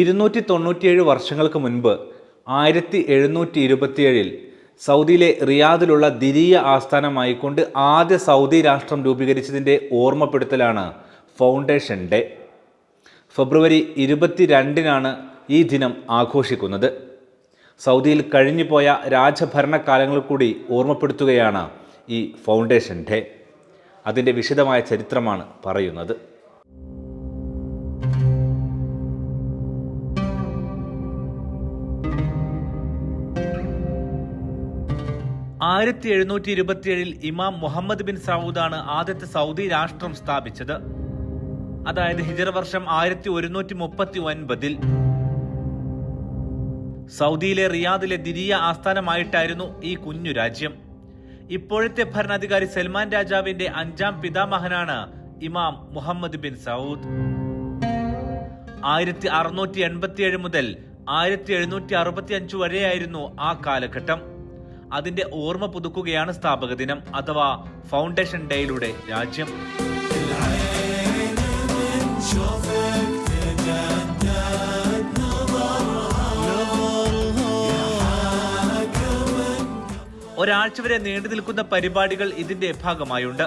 ഇരുന്നൂറ്റി തൊണ്ണൂറ്റിയേഴ് വർഷങ്ങൾക്ക് മുൻപ് ആയിരത്തി എഴുന്നൂറ്റി ഇരുപത്തിയേഴിൽ സൗദിയിലെ റിയാദിലുള്ള ദിരീയ ആസ്ഥാനമായിക്കൊണ്ട് ആദ്യ സൗദി രാഷ്ട്രം രൂപീകരിച്ചതിന്റെ ഓർമ്മപ്പെടുത്തലാണ് ഫൗണ്ടേഷൻ ഡേ. ഫെബ്രുവരി ഇരുപത്തിരണ്ടിനാണ് ഈ ദിനം ആഘോഷിക്കുന്നത്. സൗദിയിൽ കഴിഞ്ഞുപോയ രാജഭരണകാലങ്ങൾ കൂടി ഓർമ്മപ്പെടുത്തുകയാണ് ഈ ഫൗണ്ടേഷൻ ഡേ. അതിന്റെ വിശദമായ ചരിത്രമാണ് പറയുന്നത്. ആയിരത്തി എഴുന്നൂറ്റി ഇരുപത്തിയേഴിൽ ഇമാം മുഹമ്മദ് ബിൻ സൗദാണ് ആദ്യത്തെ സൗദി രാഷ്ട്രം സ്ഥാപിച്ചത്. അതായത് ഹിജറ വർഷം ആയിരത്തി ഒരുന്നൂറ്റി മുപ്പത്തി ഒൻപതിൽ സൗദിയിലെ റിയാദിലെ ദിരിയ ആസ്ഥാനമായിട്ടായിരുന്നു ഈ കുഞ്ഞു രാജ്യം. ഇപ്പോഴത്തെ ഭരണാധികാരി സൽമാൻ രാജാവിന്റെ അഞ്ചാം പിതാമഹനാണ് ഇമാം മുഹമ്മദ് ബിൻ സൗദ് ആയിരത്തി അറുന്നൂറ്റി എൺപത്തിയേഴ് മുതൽ ആയിരത്തി എഴുന്നൂറ്റി അറുപത്തി അഞ്ച് വരെയായിരുന്നു ആ കാലഘട്ടം. അതിന്റെ ഓർമ്മ പുതുക്കുകയാണ് സ്ഥാപക ദിനം അഥവാ ഫൗണ്ടേഷൻ ഡേയിലൂടെ രാജ്യം. ഒരാഴ്ച വരെ നീണ്ടു നിൽക്കുന്ന പരിപാടികൾ ഇതിന്റെ ഭാഗമായുണ്ട്.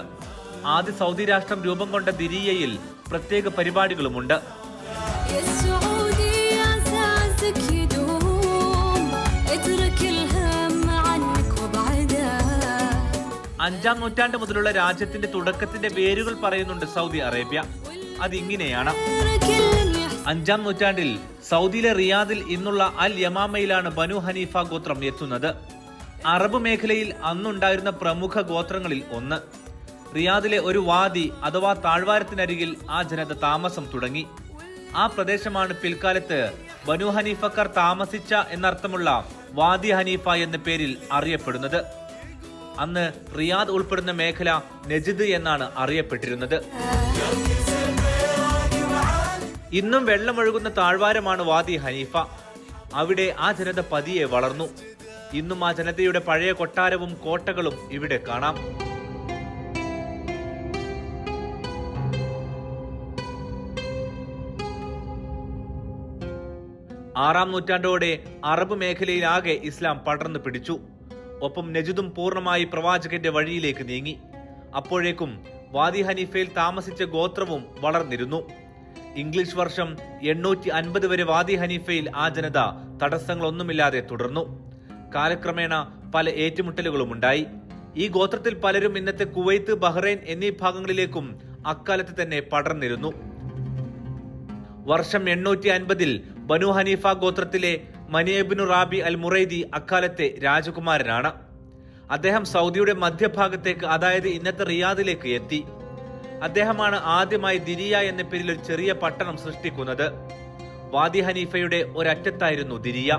ആദ്യ സൗദി രാഷ്ട്രം രൂപം കൊണ്ട ദിരിയയിൽ പ്രത്യേക പരിപാടികളുമുണ്ട്. അഞ്ചാം നൂറ്റാണ്ട് മുതലുള്ള രാജ്യത്തിന്റെ തുടക്കത്തിന്റെ വേരുകൾ പറയുന്നുണ്ട് സൗദി അറേബ്യ. അതിങ്ങനെയാണ്. അഞ്ചാം നൂറ്റാണ്ടിൽ സൗദിയിലെ റിയാദിൽ ഇന്നുള്ള അൽ യമാമയിലാണ് ബനു ഹനീഫ ഗോത്രം എത്തുന്നത്. അറബ് മേഖലയിൽ അന്നുണ്ടായിരുന്ന പ്രമുഖ ഗോത്രങ്ങളിൽ ഒന്ന്. റിയാദിലെ ഒരു വാദി അഥവാ താഴ്വാരത്തിനരികിൽ ആ ജനത താമസം തുടങ്ങി. ആ പ്രദേശമാണ് പിൽക്കാലത്ത് ബനു ഹനീഫക്കാർ താമസിച്ച എന്നർത്ഥമുള്ള വാദി ഹനീഫ എന്ന പേരിൽ അറിയപ്പെടുന്നത്. അന്ന് റിയാദ് ഉൾപ്പെടുന്ന മേഖല നജിദ് എന്നാണ് അറിയപ്പെട്ടിരുന്നത്. ഇന്നും വെള്ളമൊഴുകുന്ന താഴ്വാരമാണ് വാദി ഹനീഫ. അവിടെ ആ ജനത പതിയെ വളർന്നു. ഇന്നും ആ ജനതയുടെ പഴയ കൊട്ടാരവും കോട്ടകളും ഇവിടെ കാണാം. ആറാം നൂറ്റാണ്ടോടെ അറബ് മേഖലയിലാകെ ഇസ്ലാം പടർന്നു പിടിച്ചു. ഒപ്പം നജുദും പൂർണമായി പ്രവാചകന്റെ വഴിയിലേക്ക് നീങ്ങി. അപ്പോഴേക്കും വാദി ഹനീഫയിൽ താമസിച്ച ഗോത്രവും വളർന്നിരുന്നു. ഇംഗ്ലീഷ് വർഷം എണ്ണൂറ്റി അൻപത് വരെ വാദി ഹനീഫയിൽ ആ ജനത തടസ്സങ്ങളൊന്നുമില്ലാതെ തുടർന്നു. കാലക്രമേണ പല ഏറ്റുമുട്ടലുകളും ഉണ്ടായി ഈ ഗോത്രത്തിൽ പലരും ഇന്നത്തെ കുവൈത്ത് ബഹ്റൈൻ എന്നീ ഭാഗങ്ങളിലേക്കും അക്കാലത്ത് തന്നെ പടർന്നിരുന്നു. വർഷം എണ്ണൂറ്റി അൻപതിൽ ബനു ഹനീഫ ഗോത്രത്തിലെ മനിയബിനു റാബി അൽ മുറൈദി അക്കാലത്തെ രാജകുമാരനാണ്. അദ്ദേഹം സൗദിയുടെ മധ്യഭാഗത്തേക്ക് അതായത് ഇന്നത്തെ റിയാദിലേക്ക് എത്തി. അദ്ദേഹമാണ് ആദ്യമായി ദിരിയ എന്ന പേരിൽ ഒരു ചെറിയ പട്ടണം സൃഷ്ടിക്കുന്നത്. വാദി ഹനീഫയുടെ ഒരറ്റത്തായിരുന്നു ദിരിയ.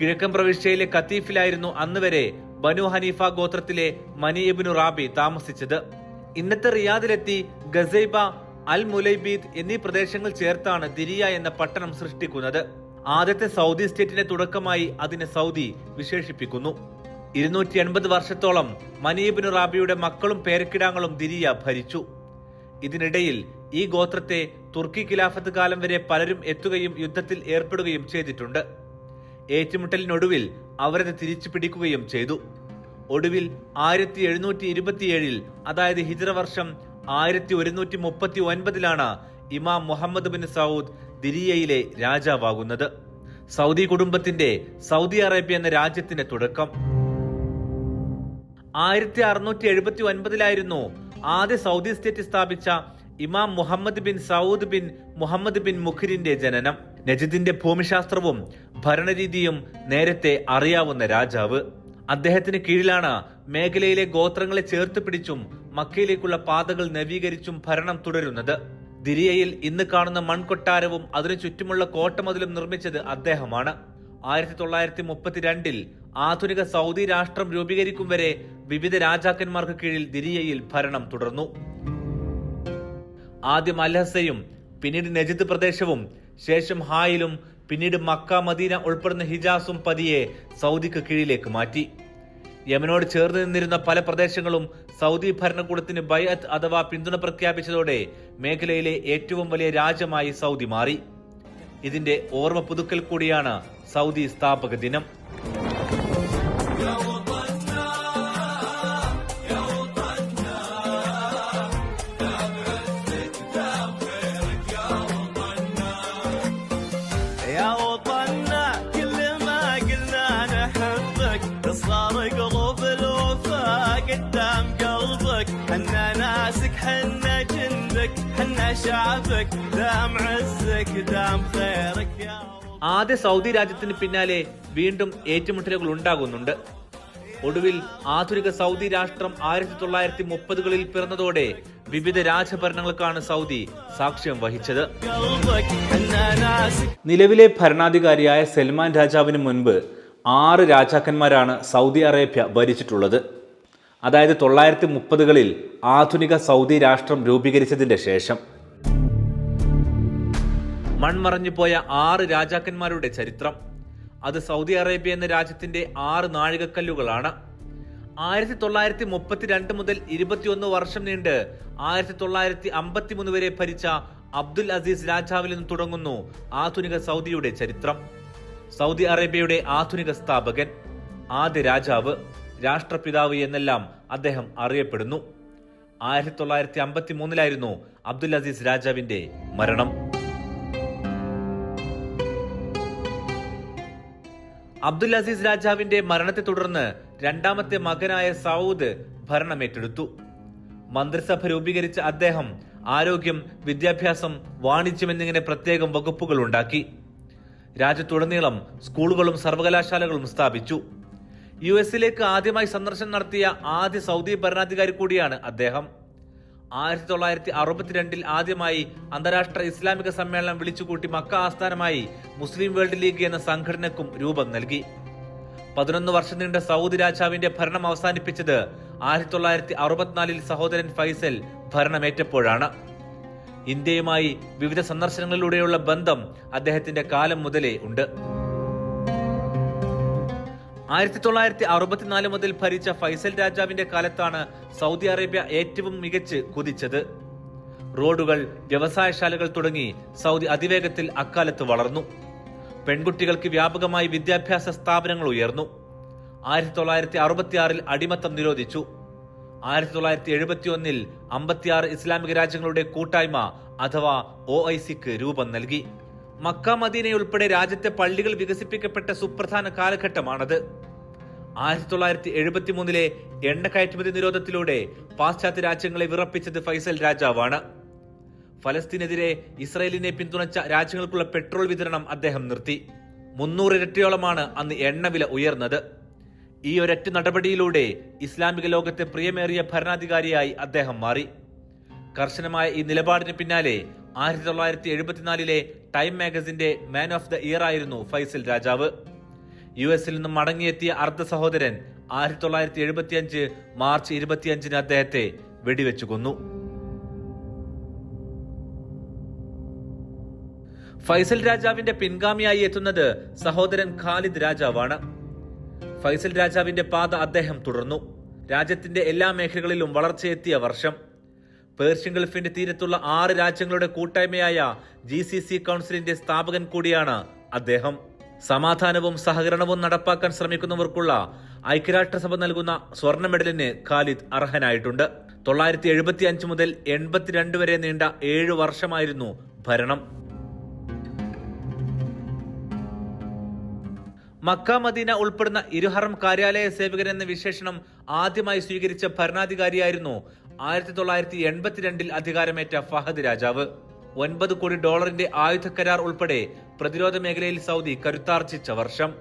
കിഴക്കൻ പ്രവിശ്യയിലെ കത്തീഫിലായിരുന്നു അന്ന് വരെ ബനു ഹനീഫ ഗോത്രത്തിലെ മനിയബിനു റാബി താമസിച്ചത്. ഇന്നത്തെ റിയാദിലെത്തി ഗസൈബ അൽ മുലൈബീദ് എന്നീ പ്രദേശങ്ങൾ ചേർത്താണ് ദിരിയ എന്ന പട്ടണം സൃഷ്ടിക്കുന്നത്. ആദ്യത്തെ സൗദി സ്റ്റേറ്റിന്റെ തുടക്കമായി അതിനെ സൗദി വിശേഷിപ്പിക്കുന്നു. ഇരുന്നൂറ്റി എൺപത് വർഷത്തോളം മനീബിന് റാബിയുടെ മക്കളും പേരക്കിടാങ്ങളും ദിരിയ ഭരിച്ചു. ഇതിനിടയിൽ ഈ ഗോത്രത്തെ തുർക്കി ഖിലാഫത്ത് കാലം വരെ പലരും എത്തുകയും യുദ്ധത്തിൽ ഏർപ്പെടുകയും ചെയ്തിട്ടുണ്ട്. ഏറ്റുമുട്ടലിനൊടുവിൽ അവരത് തിരിച്ചു പിടിക്കുകയും ചെയ്തു. ഒടുവിൽ ആയിരത്തി എഴുന്നൂറ്റി ഇരുപത്തിയേഴിൽ അതായത് ഹിജറ വർഷം ആയിരത്തി ഒരുന്നൂറ്റി മുപ്പത്തി ഒൻപതിലാണ് ഇമാം മുഹമ്മദ് ബിൻ സൗദ് ദിരിയയിലെ രാജാവാകുന്നത്. സൗദി കുടുംബത്തിന്റെ സൗദി അറേബ്യ എന്ന രാജ്യത്തിന്റെ തുടക്കം. ആയിരത്തി അറുന്നൂറ്റി എഴുപത്തി ഒൻപതിലായിരുന്നു ആദ്യ സൗദി സ്റ്റേറ്റ് സ്ഥാപിച്ച Imam Muhammad bin Saud bin Muhammad bin മുഖിരിന്റെ ജനനം. നജിദിന്റെ ഭൂമിശാസ്ത്രവും ഭരണരീതിയും നേരത്തെ അറിയാവുന്ന രാജാവ്. അദ്ദേഹത്തിന് കീഴിലാണ് മേഖലയിലെ ഗോത്രങ്ങളെ ചേർത്ത് പിടിച്ചും മക്കയിലേക്കുള്ള പാതകൾ നവീകരിച്ചും ഭരണം തുടരുന്നത്. ദിരിയയിൽ ഇന്ന് കാണുന്ന മൺകൊട്ടാരവും അതിനു ചുറ്റുമുള്ള കോട്ടമതിലും നിർമ്മിച്ചത് അദ്ദേഹമാണ്. ആയിരത്തി തൊള്ളായിരത്തി മുപ്പത്തിരണ്ടിൽ ആധുനിക സൗദി രാഷ്ട്രം രൂപീകരിക്കും വരെ വിവിധ രാജാക്കന്മാർക്ക് കീഴിൽ ദിരിയയിൽ ഭരണം തുടർന്നു. ആദ്യം അൽഹസയും പിന്നീട് നജിദ് പ്രദേശവും ശേഷം ഹായിലും പിന്നീട് മക്ക മദീന ഉൾപ്പെടുന്ന ഹിജാസും പതിയെ സൗദിക്ക് കീഴിലേക്ക് മാറ്റി. യമനോട് ചേർന്ന് നിന്നിരുന്ന പല പ്രദേശങ്ങളും സൗദി ഭരണകൂടത്തിന് ബൈഅത്ത് അഥവാ പിന്തുണ പ്രഖ്യാപിച്ചതോടെ മേഖലയിലെ ഏറ്റവും വലിയ രാജ്യമായി സൗദി മാറി ഇതിന്റെ ഓർമ്മ പുതുക്കൽ കൂടിയാണ് സൗദി സ്ഥാപക ദിനം يا وطننا حنا شعبك دام عزك دام خيرك يا وطن ആദ്യ സൗദി രാജ്യത്തിന് പിന്നാലെ വീണ്ടും ഏറ്റുമുട്ടലുകൾ ഉണ്ടാകുന്നുണ്ട് ഒടുവിൽ ആധുനിക സൗദി രാഷ്ട്രം ആയിരത്തി തൊള്ളായിരത്തി മുപ്പതുകളിൽ പിറന്നതോടെ വിവിധ രാജഭരണങ്ങൾക്കാണ് സൗദി സാക്ഷ്യം വഹിച്ചത് قلبك حنا ناسك നിലവിലെ ഭരണാധികാരിയായ സൽമാൻ രാജാവിന് മുൻപ് ആറ് രാജാക്കന്മാരാണ് സൗദി അറേബ്യ ഭരിച്ചിട്ടുള്ളത് അതായത് തൊള്ളായിരത്തി മുപ്പതുകളിൽ ആധുനിക സൗദി രാഷ്ട്രം രൂപീകരിച്ചതിന്റെ ശേഷം മൺമറഞ്ഞു പോയ ആറ് രാജാക്കന്മാരുടെ ചരിത്രം. അത് സൗദി അറേബ്യ എന്ന രാജ്യത്തിന്റെ ആറ് നാഴികക്കല്ലുകളാണ്. ആയിരത്തി തൊള്ളായിരത്തി മുപ്പത്തിരണ്ട് മുതൽ ഇരുപത്തിയൊന്ന് വർഷം നീണ്ട് ആയിരത്തി തൊള്ളായിരത്തി അമ്പത്തിമൂന്ന് വരെ ഭരിച്ച അബ്ദുൽ അസീസ് രാജാവിൽ നിന്ന് തുടങ്ങുന്നു ആധുനിക സൗദിയുടെ ചരിത്രം. സൗദി അറേബ്യയുടെ ആധുനിക സ്ഥാപകൻ ആദ്യ രാജാവ് രാഷ്ട്രപിതാവ് എന്നെല്ലാം അദ്ദേഹം അറിയപ്പെടുന്നു. ആയിരത്തി തൊള്ളായിരത്തി അമ്പത്തി മൂന്നിലായിരുന്നു അബ്ദുൽ അസീസ് രാജാവിന്റെ മരണം. അബ്ദുൽ അസീസ് രാജാവിന്റെ മരണത്തെ തുടർന്ന് രണ്ടാമത്തെ മകനായ സൗദ് ഭരണമേറ്റെടുത്തു. മന്ത്രിസഭ രൂപീകരിച്ച അദ്ദേഹം ആരോഗ്യം വിദ്യാഭ്യാസം വാണിജ്യം എന്നിങ്ങനെ പ്രത്യേകം വകുപ്പുകൾ ഉണ്ടാക്കി. രാജ്യത്തുടനീളം സ്കൂളുകളും സർവകലാശാലകളും സ്ഥാപിച്ചു. യു എസിലേക്ക് ആദ്യമായി സന്ദർശനം നടത്തിയ ആദ്യ സൗദി ഭരണാധികാരി കൂടിയാണ് അദ്ദേഹം. ആയിരത്തി തൊള്ളായിരത്തി അറുപത്തിരണ്ടിൽ ആദ്യമായി അന്താരാഷ്ട്ര ഇസ്ലാമിക സമ്മേളനം വിളിച്ചുകൂട്ടി മക്ക ആസ്ഥാനമായി മുസ്ലിം വേൾഡ് ലീഗ് എന്ന സംഘടനക്കും രൂപം നൽകി. പതിനൊന്ന് വർഷം നീണ്ട സൗദി രാജാവിന്റെ ഭരണം അവസാനിപ്പിച്ചത് ആയിരത്തി തൊള്ളായിരത്തി അറുപത്തിനാലിൽ സഹോദരൻ ഫൈസൽ ഭരണമേറ്റപ്പോഴാണ്. ഇന്ത്യയുമായി വിവിധ സന്ദർശനങ്ങളിലൂടെയുള്ള ബന്ധം അദ്ദേഹത്തിന്റെ കാലം മുതലേ ഉണ്ട്. ആയിരത്തി തൊള്ളായിരത്തി അറുപത്തിനാല് മുതൽ ഭരിച്ച ഫൈസൽ രാജാവിന്റെ കാലത്താണ് സൗദി അറേബ്യ ഏറ്റവും മികച്ച് കുതിച്ചത്. റോഡുകൾ വ്യവസായശാലകൾ തുടങ്ങി സൗദി അതിവേഗത്തിൽ അക്കാലത്ത് വളർന്നു. പെൺകുട്ടികൾക്ക് വ്യാപകമായി വിദ്യാഭ്യാസ സ്ഥാപനങ്ങൾ ഉയർന്നു. ആയിരത്തി തൊള്ളായിരത്തി അറുപത്തിയാറിൽ അടിമത്തം നിരോധിച്ചു. ആയിരത്തി തൊള്ളായിരത്തി എഴുപത്തി ഒന്നിൽ അമ്പത്തിയാറ് ഇസ്ലാമിക രാജ്യങ്ങളുടെ കൂട്ടായ്മ അഥവാ ഒ ഐ സിക്ക് രൂപം നൽകി. മക്ക മദീനയുൾപ്പെടെ രാജ്യത്തെ പള്ളികൾ വികസിപ്പിക്കപ്പെട്ട സുപ്രധാന കാലഘട്ടമാണത്. ആയിരത്തി തൊള്ളായിരത്തി എഴുപത്തി മൂന്നിലെ എണ്ണ കയറ്റുമതി നിരോധത്തിലൂടെ പാശ്ചാത്യ രാജ്യങ്ങളെ വിറപ്പിച്ചത് ഫൈസൽ രാജാവാണ്. ഫലസ്തീനെതിരെ ഇസ്രയേലിനെ പിന്തുണച്ച രാജ്യങ്ങൾക്കുള്ള പെട്രോൾ വിതരണം അദ്ദേഹം നിർത്തി. മുന്നൂറ് ഇരട്ടിയോളമാണ് അന്ന് എണ്ണവില ഉയർന്നത്. ഈ ഒരൊറ്റ നടപടിയിലൂടെ ഇസ്ലാമിക ലോകത്തെ പ്രിയമേറിയ ഭരണാധികാരിയായി അദ്ദേഹം മാറി. കർശനമായ ഈ നിലപാടിന് പിന്നാലെ ആയിരത്തി തൊള്ളായിരത്തി എഴുപത്തിനാലിലെ ടൈം മാഗസിന്റെ മാൻ ഓഫ് ദ ഇയർ ആയിരുന്നു ഫൈസൽ രാജാവ്. യു എസിൽ നിന്നും മടങ്ങിയെത്തിയ അർദ്ധ സഹോദരൻ ആയിരത്തി തൊള്ളായിരത്തി എഴുപത്തിയഞ്ച് മാർച്ച് ഇരുപത്തിയഞ്ചിന് അദ്ദേഹത്തെ വെടിവെച്ചു കൊന്നു. ഫൈസൽ രാജാവിന്റെ പിൻഗാമിയായി എത്തുന്നത് സഹോദരൻ ഖാലിദ് രാജാവാണ്. ഫൈസൽ രാജാവിന്റെ പാത അദ്ദേഹം തുടർന്നു. രാജ്യത്തിന്റെ എല്ലാ മേഖലകളിലും വളർച്ചയെത്തിയ വർഷം. പേർഷ്യൻ ഗൾഫിന്റെ തീരത്തുള്ള ആറ് രാജ്യങ്ങളുടെ കൂട്ടായ്മയായ ജി സി സി കൗൺസിലിന്റെ സ്ഥാപകൻ കൂടിയാണ് അദ്ദേഹം. സമാധാനവും സഹകരണവും നടപ്പാക്കാൻ ശ്രമിക്കുന്നവർക്കുള്ള ഐക്യരാഷ്ട്രസഭ നൽകുന്ന സ്വർണ മെഡലിന് ഖാലിദ് അർഹനായിട്ടുണ്ട്. തൊള്ളായിരത്തി എഴുപത്തി അഞ്ച് മുതൽ എൺപത്തിരണ്ട് വരെ നീണ്ട ഏഴു വർഷമായിരുന്നു ഭരണം. മക്ക മദീന ഉൾപ്പെടുന്ന ഇരുഹറം കാര്യാലയ സേവകൻ എന്ന വിശേഷണം ആദ്യമായി സ്വീകരിച്ച ഭരണാധികാരിയായിരുന്നു ആയിരത്തി തൊള്ളായിരത്തി എൺപത്തിരണ്ടിൽ അധികാരമേറ്റ ഫഹദ് രാജാവ്. ഒൻപത് കോടി ഡോളറിന്റെ ആയുധ കരാർ ഉൾപ്പെടെ പ്രതിരോധ മേഖലയിൽ സൗദി കരുത്താർജിച്ച വർഷം.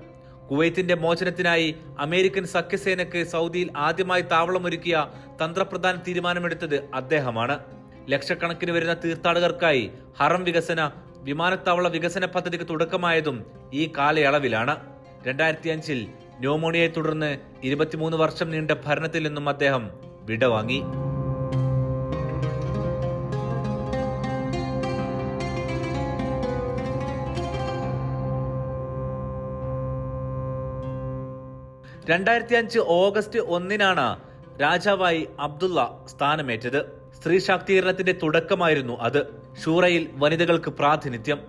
കുവൈത്തിന്റെ മോചനത്തിനായി അമേരിക്കൻ സഖ്യസേനയ്ക്ക് സൗദിയിൽ ആദ്യമായി താവളമൊരുക്കിയ തന്ത്രപ്രധാന തീരുമാനമെടുത്തത് അദ്ദേഹമാണ്. ലക്ഷക്കണക്കിന് വരുന്ന തീർത്ഥാടകർക്കായി ഹറം വികസന വിമാനത്താവള വികസന പദ്ധതിക്ക് തുടക്കമായതും ഈ കാലയളവിലാണ്. രണ്ടായിരത്തി അഞ്ചിൽ ന്യൂമോണിയയെ തുടർന്ന് ഇരുപത്തിമൂന്ന് വർഷം നീണ്ട ഭരണത്തിൽ നിന്നും അദ്ദേഹം വിടവാങ്ങി. രണ്ടായിരത്തി അഞ്ച് ഓഗസ്റ്റ് ഒന്നിനാണ് രാജാവായി അബ്ദുള്ള സ്ഥാനമേറ്റത്. സ്ത്രീ ശാക്തീകരണത്തിന്റെ തുടക്കമായിരുന്നു അത്. ഷൂറയിൽ വനിതകൾക്ക് പ്രാതിനിധ്യം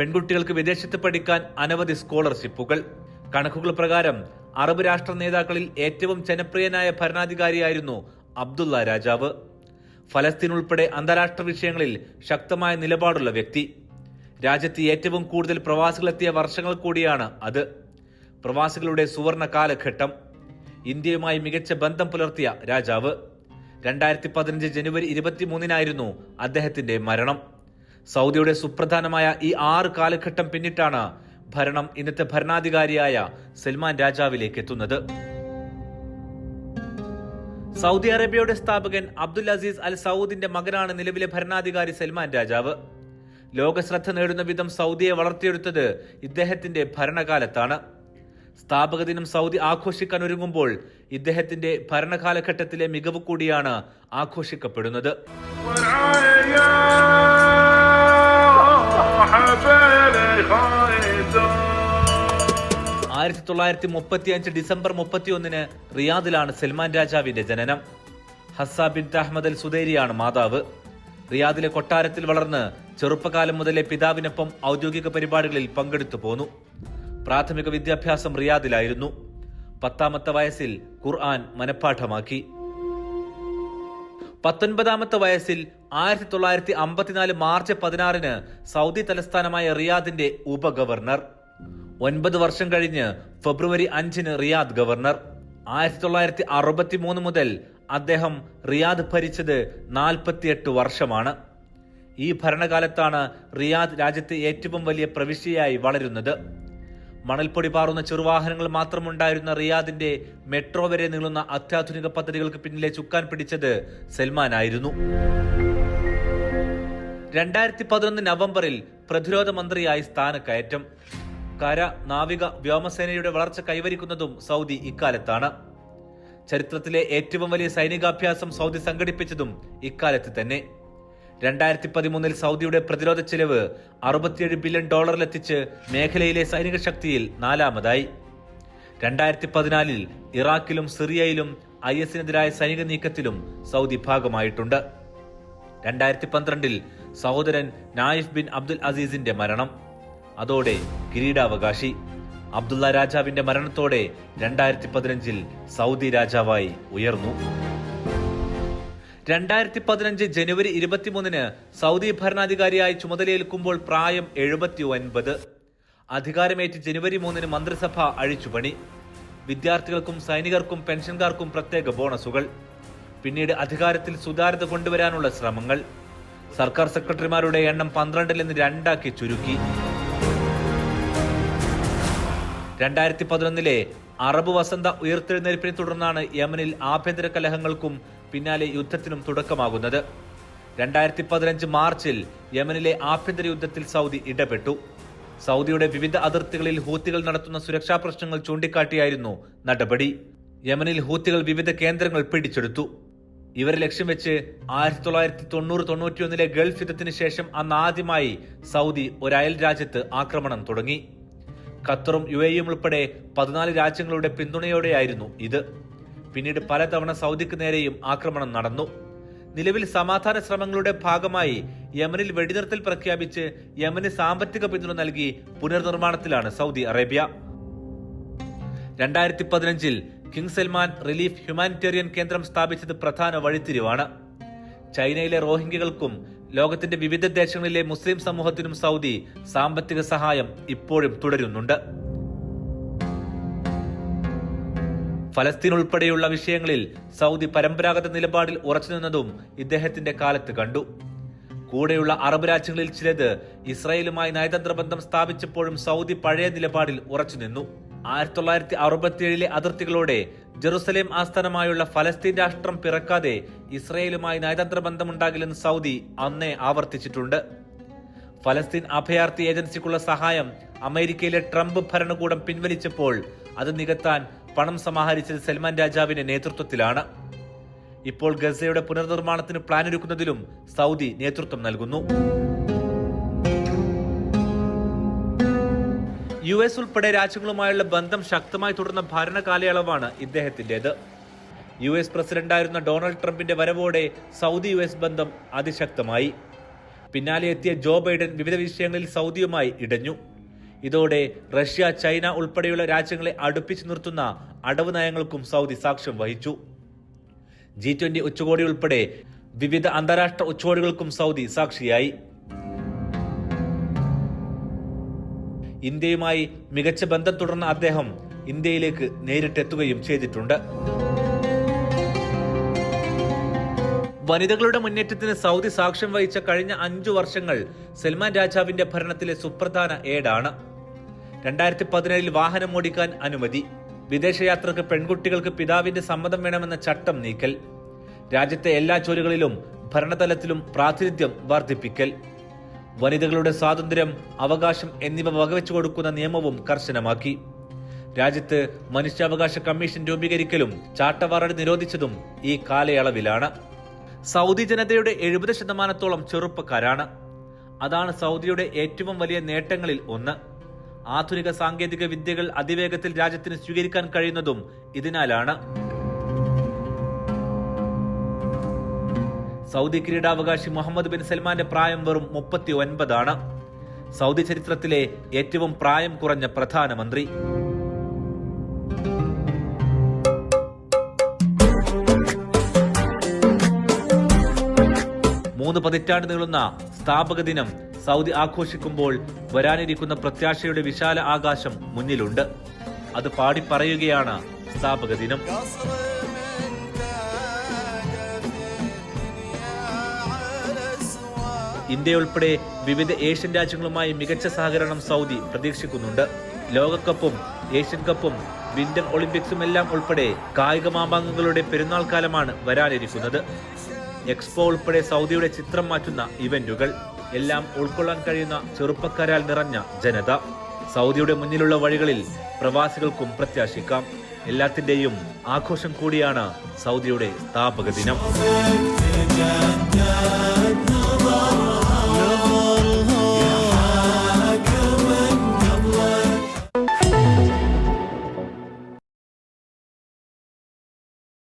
പെൺകുട്ടികൾക്ക് വിദേശത്ത് പഠിക്കാൻ അനവധി സ്കോളർഷിപ്പുകൾ. കണക്കുകൾ പ്രകാരം അറബ് രാഷ്ട്ര നേതാക്കളിൽ ഏറ്റവും ജനപ്രിയനായ ഭരണാധികാരിയായിരുന്നു അബ്ദുള്ള രാജാവ്. ഫലസ്തീൻ ഉൾപ്പെടെ അന്താരാഷ്ട്ര വിഷയങ്ങളിൽ ശക്തമായ നിലപാടുള്ള വ്യക്തി. രാജ്യത്ത് ഏറ്റവും കൂടുതൽ പ്രവാസികളെത്തിയ വർഷങ്ങൾ കൂടിയാണ് അത്. പ്രവാസികളുടെ സുവർണ കാലഘട്ടം ഇന്ത്യയുമായി മികച്ച ബന്ധം പുലർത്തിയ രാജാവ്. രണ്ടായിരത്തി പതിനഞ്ച് ജനുവരി ഇരുപത്തിമൂന്നിനായിരുന്നു അദ്ദേഹത്തിന്റെ മരണം. സൗദിയുടെ സുപ്രധാനമായ ഈ ആറ് കാലഘട്ടം പിന്നിട്ടാണ് ഭരണം ഇന്നത്തെ ഭരണാധികാരിയായ സൽമാൻ രാജാവിലേക്ക് എത്തുന്നത്. സൗദി അറേബ്യയുടെ സ്ഥാപകൻ അബ്ദുൽ അസീസ് അൽ സൗദിന്റെ മകനാണ് നിലവിലെ ഭരണാധികാരി സൽമാൻ രാജാവ്. ലോകശ്രദ്ധ നേടുന്ന വിധം സൗദിയെ വളർത്തിയെടുത്തത് ഇദ്ദേഹത്തിന്റെ ഭരണകാലത്താണ്. സ്ഥാപക ദിനം സൗദി ആഘോഷിക്കാൻ ഒരുങ്ങുമ്പോൾ ഇദ്ദേഹത്തിന്റെ ഭരണകാലഘട്ടത്തിലെ മികവ് കൂടിയാണ് ആഘോഷിക്കപ്പെടുന്നത്. ആയിരത്തി തൊള്ളായിരത്തി മുപ്പത്തി അഞ്ച് ഡിസംബർ മുപ്പത്തിയൊന്നിന് റിയാദിലാണ് സൽമാൻ രാജാവിന്റെ ജനനം. ഹസ്സ ബിൻ അഹമ്മദ് അൽ സുദേരിയാണ് മാതാവ്. റിയാദിലെ കൊട്ടാരത്തിൽ വളർന്ന് ചെറുപ്പകാലം മുതലേ പിതാവിനൊപ്പം ഔദ്യോഗിക പരിപാടികളിൽ പങ്കെടുത്തു പോന്നു. പ്രാഥമിക വിദ്യാഭ്യാസം റിയാദിലായിരുന്നു. പത്താമത്തെ വയസ്സിൽ ഖുർആൻ മനഃപ്പാഠമാക്കി. പത്തൊൻപതാമത്തെ വയസ്സിൽ ആയിരത്തി തൊള്ളായിരത്തി അമ്പത്തിനാല് മാർച്ച് പതിനാറിന് സൗദി തലസ്ഥാനമായ റിയാദിന്റെ ഉപഗവർണർ. ഒൻപത് വർഷം കഴിഞ്ഞ് ഫെബ്രുവരി അഞ്ചിന് റിയാദ് ഗവർണർ. ആയിരത്തി തൊള്ളായിരത്തി അറുപത്തി മൂന്ന് മുതൽ അദ്ദേഹം റിയാദ് ഭരിച്ചത് നാൽപ്പത്തിയെട്ട് വർഷമാണ്. ഈ ഭരണകാലത്താണ് റിയാദ് രാജ്യത്തെ ഏറ്റവും വലിയ പ്രവിശ്യയായി വളരുന്നത്. മണൽപ്പൊടി പാറുന്ന ചെറുവാഹനങ്ങൾ മാത്രമുണ്ടായിരുന്ന റിയാദിന്റെ മെട്രോ വരെ നീളുന്ന അത്യാധുനിക പദ്ധതികൾക്ക് പിന്നിലെ ചുക്കാൻ പിടിച്ചത് സൽമാനായിരുന്നു. രണ്ടായിരത്തി പതിനൊന്ന് നവംബറിൽ പ്രതിരോധ മന്ത്രിയായി സ്ഥാനക്കയറ്റം. കര നാവിക വ്യോമസേനയുടെ വളർച്ച കൈവരിക്കുന്നതും സൗദി ഇക്കാലത്താണ്. ചരിത്രത്തിലെ ഏറ്റവും വലിയ സൈനികാഭ്യാസം സൗദി സംഘടിപ്പിച്ചതും ഇക്കാലത്ത് തന്നെ. രണ്ടായിരത്തി പതിമൂന്നിൽ സൗദിയുടെ പ്രതിരോധ ചെലവ് അറുപത്തിയേഴ് ബില്യൺ ഡോളറിലെത്തിച്ച് മേഖലയിലെ സൈനിക ശക്തിയിൽ നാലാമതായി. രണ്ടായിരത്തി പതിനാലിൽ ഇറാഖിലും സിറിയയിലും ഐ എസിനെതിരായ സൈനിക നീക്കത്തിലും സൗദി ഭാഗമായിട്ടുണ്ട്. രണ്ടായിരത്തി പന്ത്രണ്ടിൽ സഹോദരൻ നായിഫ് ബിൻ അബ്ദുൽ അസീസിന്റെ മരണം. അതോടെ കിരീടാവകാശി. അബ്ദുള്ള രാജാവിന്റെ മരണത്തോടെ രണ്ടായിരത്തി പതിനഞ്ചിൽ സൗദി രാജാവായി ഉയർന്നു. രണ്ടായിരത്തി പതിനഞ്ച് ജനുവരി ഇരുപത്തിമൂന്നിന് സൗദി ഭരണാധികാരിയായി ചുമതലയേൽക്കുമ്പോൾ പ്രായം എഴുപത്തി ഒൻപത് അധികാരമേറ്റ് ജനുവരി മൂന്നിന് മന്ത്രിസഭ അഴിച്ചുപണി. വിദ്യാർത്ഥികൾക്കും സൈനികർക്കും പെൻഷൻകാർക്കും പ്രത്യേക ബോണസുകൾ. പിന്നീട് അധികാരത്തിൽ സുതാര്യത കൊണ്ടുവരാനുള്ള ശ്രമങ്ങൾ. സർക്കാർ സെക്രട്ടറിമാരുടെ എണ്ണം പന്ത്രണ്ടിൽ നിന്ന് രണ്ടാക്കി ചുരുക്കി. രണ്ടായിരത്തി പതിനൊന്നിലെ അറബ് വസന്ത ഉയർത്തെഴുന്നേൽപ്പിനെ തുടർന്നാണ് യമനിൽ ആഭ്യന്തര കലഹങ്ങൾക്കും പിന്നാലെ യുദ്ധത്തിനും തുടക്കമാകുന്നത്. രണ്ടായിരത്തി പതിനഞ്ച് മാർച്ചിൽ യമനിലെ ആഭ്യന്തര യുദ്ധത്തിൽ സൗദി ഇടപെട്ടു. സൗദിയുടെ വിവിധ അതിർത്തികളിൽ ഹൂത്തികൾ നടത്തുന്ന സുരക്ഷാ പ്രശ്നങ്ങൾ ചൂണ്ടിക്കാട്ടിയായിരുന്നു നടപടി. യമനിൽ ഹൂത്തികൾ വിവിധ കേന്ദ്രങ്ങൾ പിടിച്ചെടുത്തു. ഇവരെ ലക്ഷ്യം വെച്ച് ആയിരത്തി തൊള്ളായിരത്തി തൊണ്ണൂറ് തൊണ്ണൂറ്റിയൊന്നിലെ ഗൾഫ് യുദ്ധത്തിന് ശേഷം അന്ന് ആദ്യമായി സൗദി ഒരു അയൽ രാജ്യത്ത് ആക്രമണം തുടങ്ങി. ഖത്തറും യു എയും ഉൾപ്പെടെ പതിനാല് രാജ്യങ്ങളുടെ പിന്തുണയോടെയായിരുന്നു ഇത്. പിന്നീട് പലതവണ സൗദിക്ക് നേരെയും ആക്രമണം നടന്നു. നിലവിൽ സമാധാന ശ്രമങ്ങളുടെ ഭാഗമായി യമനിൽ വെടിനിർത്തൽ പ്രഖ്യാപിച്ച് യമന് സാമ്പത്തിക പിന്തുണ നൽകി പുനർനിർമ്മാണത്തിലാണ് സൗദി അറേബ്യ. രണ്ടായിരത്തി പതിനഞ്ചിൽ കിങ് സൽമാൻ റിലീഫ് ഹ്യൂമാനിറ്റേറിയൻ കേന്ദ്രം സ്ഥാപിച്ചത് പ്രധാന വഴിത്തിരിവാണ്. ചൈനയിലെ റോഹിംഗ്യകൾക്കും ലോകത്തിന്റെ വിവിധ ദേശങ്ങളിലെ മുസ്ലിം സമൂഹത്തിനും സൗദി സാമ്പത്തിക സഹായം ഇപ്പോഴും തുടരുന്നുണ്ട്. ഫലസ്തീൻ ഉൾപ്പെടെയുള്ള വിഷയങ്ങളിൽ സൗദി പരമ്പരാഗത നിലപാടിൽ ഉറച്ചുനിന്നതും ഇദ്ദേഹത്തിന്റെ കാലത്ത് കണ്ടു. കൂടെയുള്ള അറബ് രാജ്യങ്ങളിൽ ചിലത് ഇസ്രായേലുമായി നയതന്ത്ര ബന്ധം സ്ഥാപിച്ചപ്പോഴും സൗദി പഴയ നിലപാടിൽ ഉറച്ചുനിന്നു ആയിരത്തി തൊള്ളായിരത്തി അറുപത്തിയേഴിലെ അതിർത്തികളോടെ ജെറുസലേം ആസ്ഥാനമായുള്ള ഫലസ്തീൻ രാഷ്ട്രം പിറക്കാതെ ഇസ്രായേലുമായി നയതന്ത്ര ബന്ധമുണ്ടാകില്ലെന്ന് സൗദി അന്നേ ആവർത്തിച്ചിട്ടുണ്ട്. ഫലസ്തീൻ അഭയാർത്ഥി ഏജൻസിക്കുള്ള സഹായം അമേരിക്കയിലെ ട്രംപ് ഭരണകൂടം പിൻവലിച്ചപ്പോൾ അത് നികത്താൻ പണം സമാഹരിച്ചത് സൽമാൻ രാജാവിന്റെ നേതൃത്വത്തിലാണ്. ഇപ്പോൾ ഗസയുടെ പുനർനിർമ്മാണത്തിന് പ്ലാൻ ഒരുക്കുന്നതിലും സൗദി നേതൃത്വം നൽകുന്നു. യു എസ് ഉൾപ്പെടെ രാജ്യങ്ങളുമായുള്ള ബന്ധം ശക്തമായി തുടർന്ന ഭരണകാലയളവാണ് ഇദ്ദേഹത്തിന്റെത് യു എസ് പ്രസിഡന്റായിരുന്ന ഡൊണാൾഡ് ട്രംപിന്റെ വരവോടെ സൗദി യു എസ് ബന്ധം അതിശക്തമായി. പിന്നാലെ എത്തിയ ജോ ബൈഡൻ വിവിധ വിഷയങ്ങളിൽ സൗദിയുമായി ഇടഞ്ഞു. ഇതോടെ റഷ്യ ചൈന ഉൾപ്പെടെയുള്ള രാജ്യങ്ങളെ അടുപ്പിച്ചു നിർത്തുന്ന അടവ് നയങ്ങൾക്കും സൗദി സാക്ഷ്യം വഹിച്ചു. ജി ട്വന്റി ഉച്ചകോടി ഉൾപ്പെടെ വിവിധ അന്താരാഷ്ട്ര ഉച്ചകോടികൾക്കും സൗദി സാക്ഷിയായി. ഇന്ത്യയുമായി മികച്ച ബന്ധം തുടർന്ന അദ്ദേഹം ഇന്ത്യയിലേക്ക് നേരിട്ടെത്തുകയും ചെയ്തിട്ടുണ്ട്. വനിതകളുടെ മുന്നേറ്റത്തിന് സൗദി സാക്ഷ്യം വഹിച്ച കഴിഞ്ഞ അഞ്ചു വർഷങ്ങൾ സൽമാൻ രാജാവിന്റെ ഭരണത്തിലെ സുപ്രധാന ഏടാണ്. രണ്ടായിരത്തി പതിനേഴിൽ വാഹനം ഓടിക്കാൻ അനുമതി. വിദേശയാത്രക്ക് പെൺകുട്ടികൾക്ക് പിതാവിന്റെ സമ്മതം വേണമെന്ന ചട്ടം നീക്കൽ. രാജ്യത്തെ എല്ലാ ജോലികളിലും ഭരണതലത്തിലും പ്രാതിനിധ്യം വർദ്ധിപ്പിക്കൽ. വനിതകളുടെ സ്വാതന്ത്ര്യം അവകാശം എന്നിവ വകവെച്ചു കൊടുക്കുന്ന നിയമവും കർശനമാക്കി. രാജ്യത്ത് മനുഷ്യാവകാശ കമ്മീഷൻ രൂപീകരിക്കലും ചാട്ടവാറടി നിരോധിച്ചതും ഈ കാലയളവിലാണ്. സൗദി ജനതയുടെ എഴുപത് ശതമാനത്തോളം ചെറുപ്പക്കാരാണ്. അതാണ് സൗദിയുടെ ഏറ്റവും വലിയ നേട്ടങ്ങളിൽ ഒന്ന്. ആധുനിക സാങ്കേതിക വിദ്യകൾ അതിവേഗത്തിൽ രാജ്യത്തിന് സ്വീകരിക്കാൻ കഴിയുന്നതും ഇതിനാലാണ്. സൗദി കിരീടാവകാശി മുഹമ്മദ് ബിൻ സൽമാന്റെ പ്രായം വെറും മുപ്പത്തി ഒൻപതാണ് സൗദി ചരിത്രത്തിലെ ഏറ്റവും പ്രായം കുറഞ്ഞ പ്രധാനമന്ത്രി. മൂന്ന് പതിറ്റാണ്ട് നീളുന്ന സ്ഥാപക ദിനം സൗദി ആഘോഷിക്കുമ്പോൾ വരാനിരിക്കുന്ന പ്രത്യാശയുടെ വിശാല ആകാശം മുന്നിലുണ്ട്. അത് പാടി പറയുകയാണ് സ്ഥാപക ദിനം. ഇന്ത്യയുൾപ്പെടെ വിവിധ ഏഷ്യൻ രാജ്യങ്ങളുമായി മികച്ച സഹകരണം സൗദി പ്രതീക്ഷിക്കുന്നുണ്ട്. ലോകകപ്പും ഏഷ്യൻ കപ്പും വിന്റർ ഒളിമ്പിക്സും എല്ലാം ഉൾപ്പെടെ കായിക മാമാങ്കങ്ങളുടെ പെരുന്നാൾ കാലമാണ് വരാനിരിക്കുന്നത്. എക്സ്പോ ഉൾപ്പെടെ സൗദിയുടെ ചിത്രം മാറ്റുന്ന ഇവന്റുകൾ. എല്ലാം ഉൾക്കൊള്ളാൻ കഴിയുന്ന ചെറുപ്പക്കാരാൽ നിറഞ്ഞ ജനത. സൗദിയുടെ മുന്നിലുള്ള വഴികളിൽ പ്രവാസികൾക്കും പ്രത്യാശിക്കാം. എല്ലാത്തിന്റെയും ആഘോഷം കൂടിയാണ് സൗദിയുടെ സ്ഥാപക ദിനം.